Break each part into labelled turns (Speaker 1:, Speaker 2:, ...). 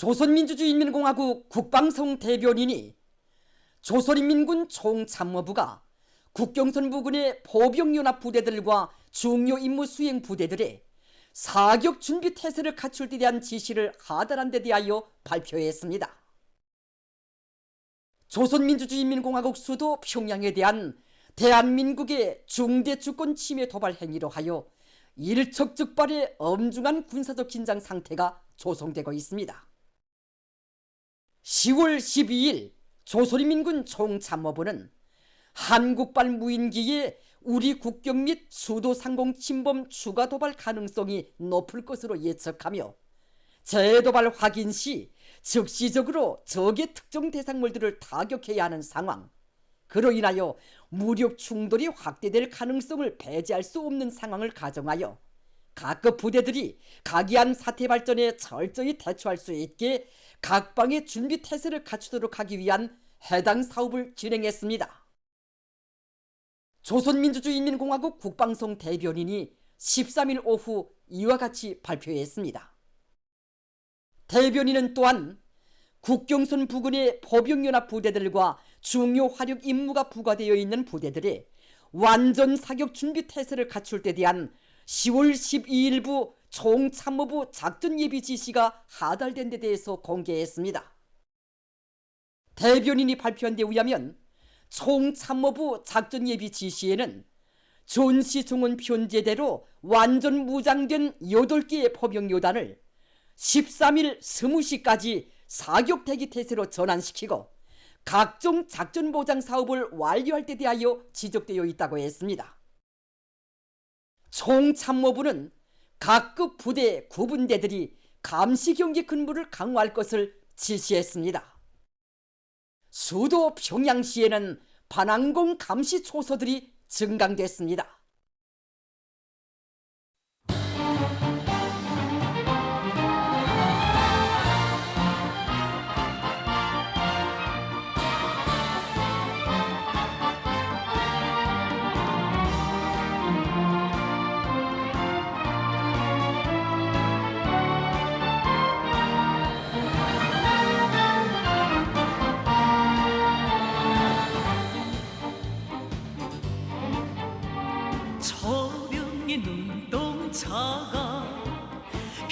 Speaker 1: 조선민주주의인민공화국 국방성 대변인이 조선인민군 총참모부가 국경선 부근의 보병연합 부대들과 중요 임무 수행 부대들의 사격 준비 태세를 갖출 데 대한 지시를 하달한 데 대하여 발표했습니다. 조선민주주의인민공화국 수도 평양에 대한 대한민국의 중대 주권 침해 도발 행위로 하여 일촉즉발의 엄중한 군사적 긴장 상태가 조성되고 있습니다. 10월 12일 조선인민군 총참모부는 한국발 무인기에 우리 국경 및 수도 상공 침범 추가 도발 가능성이 높을 것으로 예측하며 재도발 확인 시 즉시적으로 적의 특정 대상물들을 타격해야 하는 상황 그로 인하여 무력 충돌이 확대될 가능성을 배제할 수 없는 상황을 가정하여 각급 부대들이 각이한 사태 발전에 철저히 대처할 수 있게 각 방의 준비 태세를 갖추도록 하기 위한 해당 사업을 진행했습니다. 조선민주주의인민공화국 국방성 대변인이 13일 오후 이와 같이 발표했습니다. 대변인은 또한 국경선 부근의 보병연합 부대들과 중요 화력 임무가 부과되어 있는 부대들의 완전 사격 준비 태세를 갖출 때 대한 10월 12일부 총참모부 작전 예비 지시가 하달된 데 대해서 공개했습니다. 대변인이 발표한 데 의하면 총참모부 작전 예비 지시에는 존시종은 편제대로 완전 무장된 8개의 포병요단을 13일 스무시까지 사격 대기 태세로 전환시키고 각종 작전 보장 사업을 완료할 때 대하여 지적되어 있다고 했습니다. 총참모부는 각급 부대 구분대들이 감시 경기 근무를 강화할 것을 지시했습니다. 수도 평양시에는 반항공 감시 초소들이 증강됐습니다.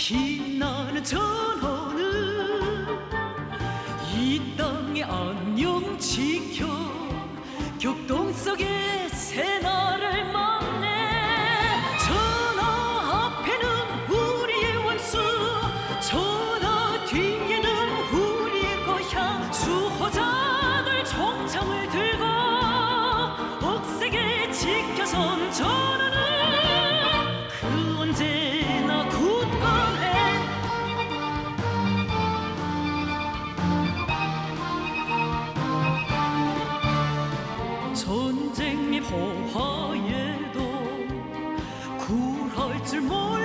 Speaker 2: 빛나는 전호는 이 땅의 안녕 지켜 격동 속에 才绝没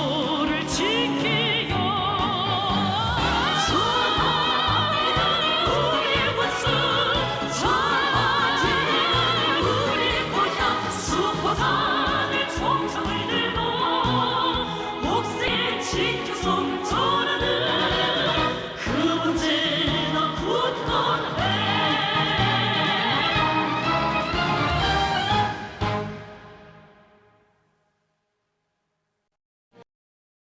Speaker 2: Oh.